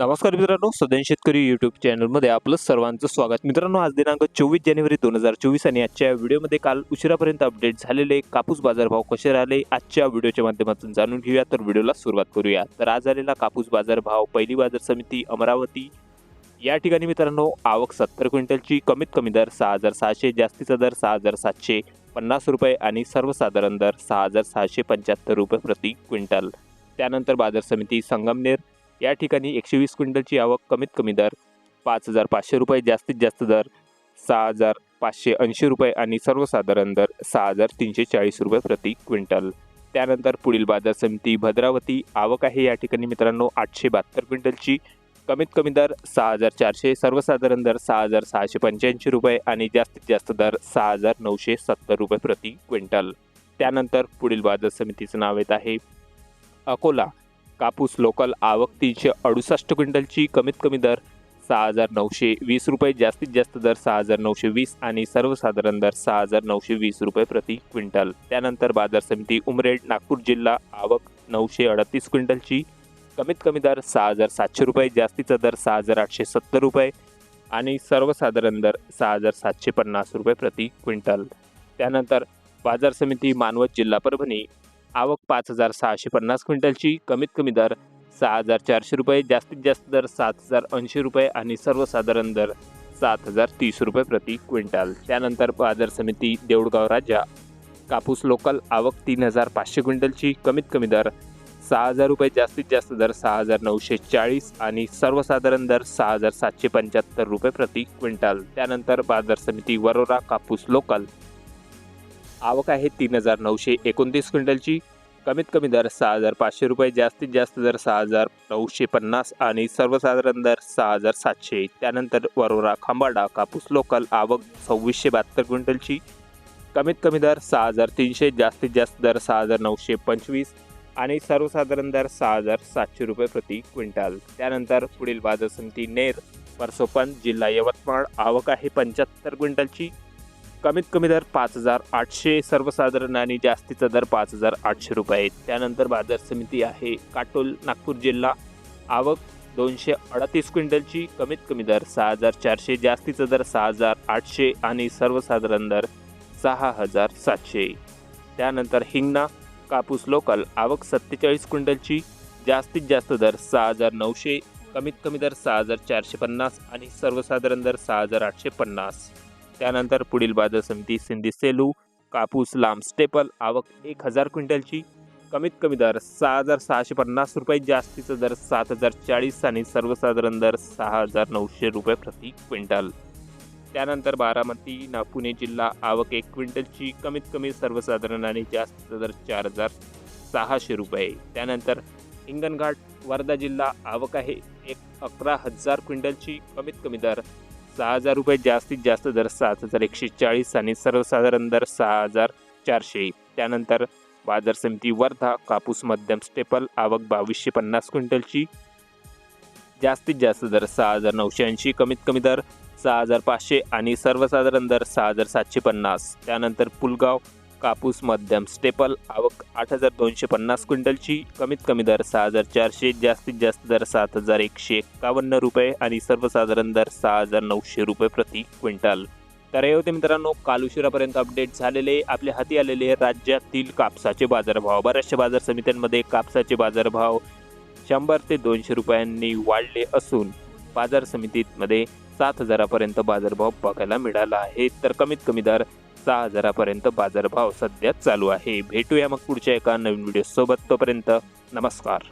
नमस्कार मित्रांनो सदन शेतकरी युट्यूब चॅनलमध्ये आपलं सर्वांचं स्वागत. मित्रांनो आज दिनांक चोवीस जानेवारी दोन हजार चोवीस आणि आजच्या व्हिडिओमध्ये काल उशिरापर्यंत अपडेट झालेले कापूस बाजारभाव कसे राहिले आजच्या व्हिडिओच्या माध्यमातून जाणून घेऊया. तर व्हिडिओला सुरुवात करूया. तर आज आलेला कापूस बाजारभाव पहिली बाजार समिती अमरावती. या ठिकाणी मित्रांनो आवक सत्तर क्विंटलची कमीत कमी दर सहा हजार सहाशे जास्तीचा दर सहा हजार सातशे पन्नास रुपये आणि सर्वसाधारण दर सहा हजार सहाशे पंच्याहत्तर रुपये प्रति क्विंटल. त्यानंतर बाजार समिती संगमनेर या ठिकाणी एकशे वीस क्विंटलची आवक कमीत कमी दर पाच हजार पाचशे रुपये जास्तीत जास्त दर सहा हजार पाचशे ऐंशी रुपये आणि सर्वसाधारण दर सहा हजार तीनशे चाळीस रुपये प्रति क्विंटल. त्यानंतर पुढील बाजार समिती भद्रावती. आवक आहे या ठिकाणी मित्रांनो आठशे बहात्तर क्विंटलची. कमीत कमी दर सहा हजार चारशे सर्वसाधारण दर सहा हजार सहाशे पंच्याऐंशी रुपये आणि जास्तीत जास्त दर सहा हजार नऊशे सत्तर रुपये प्रति क्विंटल. त्यानंतर पुढील बाजार समितीचं नाव येत आहे अकोला. कापूस लोकल आवक तीनशे अडुसष्ट क्विंटलची. कमीत कमी दर सहा हजार नऊशे वीस रुपये जास्तीत जास्त दर सहा हजार नऊशे वीस आणि सर्वसाधारण दर सहा हजार नऊशे वीस रुपये प्रति क्विंटल. त्यानंतर बाजार समिती उमरेड नागपूर जिल्हा आवक नऊशे अडतीस क्विंटलची. कमीत कमी दर सहा हजार सातशे रुपये जास्तीचा दर सहा हजार आठशे सत्तर रुपये आणि सर्वसाधारण दर सहा हजार सातशे पन्नास रुपये प्रति क्विंटल. त्यानंतर बाजार समिती मानवत जिल्हा परभणी आवक पाच हजार सहाशे पन्नास क्विंटलची कमीत कमी दर सहा हजार चारशे रुपये जास्तीत जास्त दर सात हजार ऐंशी रुपये आणि सर्वसाधारण दर सात हजार तीस रुपये प्रति क्विंटल. त्यानंतर बाजार समिती देऊळगाव राजा कापूस लोकल आवक तीन हजार पाचशे क्विंटलची कमीत कमी दर सहा हजार रुपये जास्तीत जास्त दर सहा हजार नऊशे चाळीस आणि सर्वसाधारण दर सहा हजार सातशे पंच्याहत्तर रुपये प्रति क्विंटल. त्यानंतर बाजार समिती वरोरा कापूस लोकल आवक आहे तीन हजार नऊशे एकोणतीस क्विंटलची. कमीत कमी दर सहा हजार पाचशे रुपये जास्तीत जास्त दर सहा हजार नऊशे पन्नास आणि सर्वसाधारण दर सहा हजार सातशे. त्यानंतर वरोरा खांबाडा कापूस लोकल आवक सव्वीसशे बहात्तर क्विंटलची. कमीत कमी दर सहा हजार तीनशे जास्तीत जास्त दर सहा हजार नऊशे पंचवीस आणि सर्वसाधारण दर सहा हजार सातशे रुपये प्रति क्विंटल. त्यानंतर पुढील बाजार समिती नेर परसोपन जिल्हा यवतमाळ आवक आहे पंच्याहत्तर क्विंटलची. कमीत कमी दर पाच हजार आठशे सर्वसाधारण आणि जास्तीचा दर पाच हजार आठशे रुपये त्यानंतर बाजार समिती आहे. काटोल नागपूर जिल्हा. आवक दोनशे अडतीस क्विंटलची. कमीत कमी दर सहा हजार चारशे जास्तीचा दर सहा हजार आठशे आणि सर्वसाधारण दर सहा हजार सातशे. त्यानंतर हिंगणा कापूस लोकल. आवक सत्तेचाळीस क्विंटलची. जास्तीत जास्त दर सहा हजार नऊशे. कमीत कमी दर सहा हजार चारशे पन्नास आणि सर्वसाधारण दर सहा हजार आठशे पन्नास. त्यानंतर पुढील बाजार समिती सिंधी सेलू कापूस लांब स्टेपल आवक एक हजार क्विंटलची. कमीत कमी दर सहा हजार सहाशे पन्नास रुपये जास्तीचा दर सात हजार चाळीस आणि सर्वसाधारण दर सहा हजार नऊशे रुपये प्रति क्विंटल. त्यानंतर बारामती ना पुणे जिल्हा आवक एक क्विंटलची कमीत कमी सर्वसाधारण आणि जास्तीचा दर चार हजार सहाशे रुपये. त्यानंतर हिंगणघाट वर्धा जिल्हा आवक आहे एक अकरा हजार क्विंटलची कमीत कमी दर सहा हजार रुपये जास्तीत जास्त दर सात हजार एकशे चाळीस आणि सर्वसाधारण दर सहा हजार चारशे. त्यानंतर बाजार समिती वर्धा कापूस मध्यम स्टेपल आवक बावीसशे पन्नास क्विंटलची. जास्तीत जास्त दर सहा हजार नऊशे ऐंशी कमीत कमी दर सहा हजार पाचशे आणि सर्वसाधारण दर सहा हजार सातशे पन्नास. त्यानंतर पुलगाव कापूस मध्यम स्टेपल आवक आठ हजार दोनशे पन्नास क्विंटलची. कमीत कमी दर सहा हजार चारशे जास्तीत जास्त दर सात हजार एकशे एक्कावन्न रुपये आणि सर्वसाधारण दर सहा हजार नऊशे रुपये प्रति क्विंटल. तर हे होते मित्रांनो काल उशिरापर्यंत अपडेट झालेले. आपल्या हाती आलेले राज्यातील कापसाचे बाजारभाव. बऱ्याचशा बाजार समित्यांमध्ये कापसाचे बाजारभाव शंभर ते दोनशे रुपयांनी वाढले असून बाजार समितीमध्ये सात हजारापर्यंत बाजारभाव बघायला मिळाला आहे. तर कमीत कमी दर सहा हजारापर्यंत बाजारभाव सध्या चालू आहे. भेटूया मग पुढच्या एका नवीन व्हिडिओ सोबत तोपर्यंत नमस्कार.